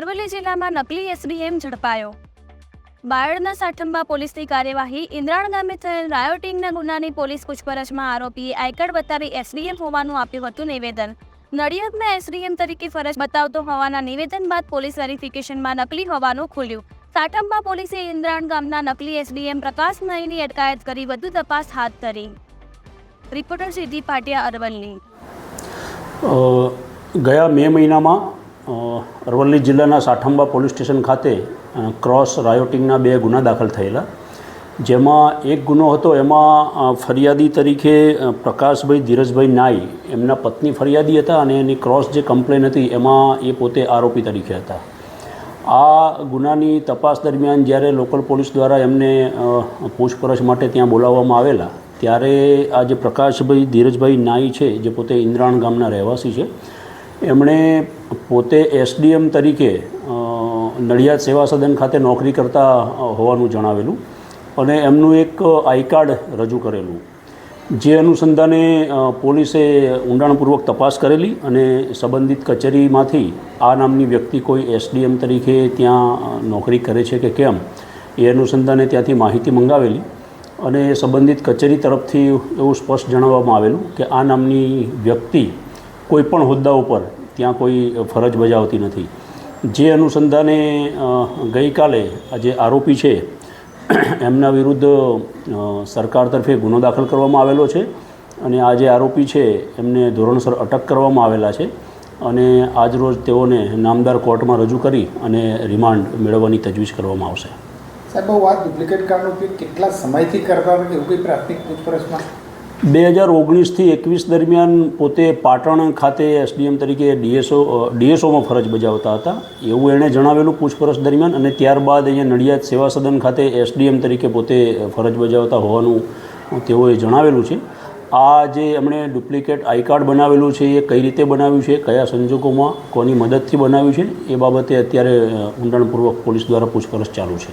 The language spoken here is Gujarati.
અરવલ્લી જિલ્લામાં નકલી એસબીએમ ઝડપાયો. બાયડના સાઠંબા પોલીસની કાર્યવાહી, ઇન્દ્રાણ ગામે થયેલ રાયોટિંગના ગુનાની પોલીસ પૂછપરછમાં આરોપીએ આઈકાર્ડ બતાવી એસડીએમ હોવાનું આપ્યું હતું નિવેદન. નડિયાદમાં એસડીએમ તરીકે ફરજ બતાવતો હોવાના નિવેદન બાદ પોલીસ વેરિફિકેશનમાં નકલી હોવાનું ખુલ્યું. સાઠંબા પોલીસે ઇન્દ્રાણ ગામના નકલી એસડીએમ પ્રકાશ નાઈની અટકાયત કરી વધુ તપાસ હાથ ધરી. રિપોર્ટર સિદ્ધિ પાટિયા, અરવલ્લી. ગયા મે મહિનામાં અરવલ્લી જિલ્લાના સાઠંબા પોલીસ સ્ટેશન ખાતે ક્રોસ રાયોટિંગના બે ગુના દાખલ થયેલા. જેમાં એક ગુનો હતો, એમાં ફરિયાદી તરીકે પ્રકાશભાઈ ધીરજભાઈ નાઈ, એમના પત્ની ફરિયાદી હતા અને એની ક્રોસ જે કમ્પ્લેન હતી, એમાં એ પોતે આરોપી તરીકે હતા. આ ગુનાની તપાસ દરમિયાન જ્યારે લોકલ પોલીસ દ્વારા એમને પૂછપરછ માટે ત્યાં બોલાવવામાં આવેલા, ત્યારે આ જે પ્રકાશભાઈ ધીરજભાઈ નાઈ છે, જે પોતે ઇન્દ્રાણ ગામના રહેવાસી છે એમણે પોતે એસડીએમ તરીકે નડિયાદ સેવા સદન ખાતે નોકરી કરતા હોવાનું જણાવેલું અને એમનું એક આઈ કાર્ડ રજૂ કરેલું, જે અનુસંધાને પોલીસે ઊંડાણપૂર્વક તપાસ કરેલી અને સંબંધિત કચેરીમાંથી આ નામની વ્યક્તિ કોઈ એસડીએમ તરીકે ત્યાં નોકરી કરે છે કે કેમ, એ અનુસંધાને ત્યાંથી માહિતી મંગાવેલી અને સંબંધિત કચેરી તરફથી એવું સ્પષ્ટ જણાવવામાં આવેલું કે આ નામની વ્યક્તિ કોઈ પણ હોદ્દા ઉપર ત્યાં કોઈ ફરજ બજાવતી નથી. જે અનુસંધાને ગઈકાલે જે આરોપી છે, એમના વિરુદ્ધ સરકાર તરફે ગુનો દાખલ કરવામાં આવેલો છે અને આ જે આરોપી છે, એમને ધોરણસર અટક કરવામાં આવેલા છે અને આજરોજ તેઓને નામદાર કોર્ટમાં રજૂ કરી અને રિમાન્ડ મેળવવાની તજવીજ કરવામાં આવશે. સાહેબ આ ડુપ્લિકેટ કાર્ડનો ઉપયોગ કેટલા સમયથી કરતા હોય એવું કંઈ પ્રાથમિક પૂછપરછમાં? બે હજાર ઓગણીસથી એકવીસ દરમિયાન પોતે પાટણ ખાતે એસડીએમ તરીકે ડીએસઓ ડીએસઓમાં ફરજ બજાવતા હતા. એવું એણે જણાવેલું પૂછપરછ દરમિયાન અને ત્યારબાદ અહીંયા નડિયાદ સેવા સદન ખાતે એસડીએમ તરીકે પોતે ફરજ બજાવતા હોવાનું તેઓએ જણાવેલું છે. આ જે એમણે ડુપ્લિકેટ આઈ કાર્ડ બનાવેલું છે, એ કઈ રીતે બનાવ્યું છે, કયા સંજોગોમાં કોની મદદથી બનાવ્યું છે, એ બાબતે અત્યારે ઊંડાણપૂર્વક પોલીસ દ્વારા પૂછપરછ ચાલુ છે.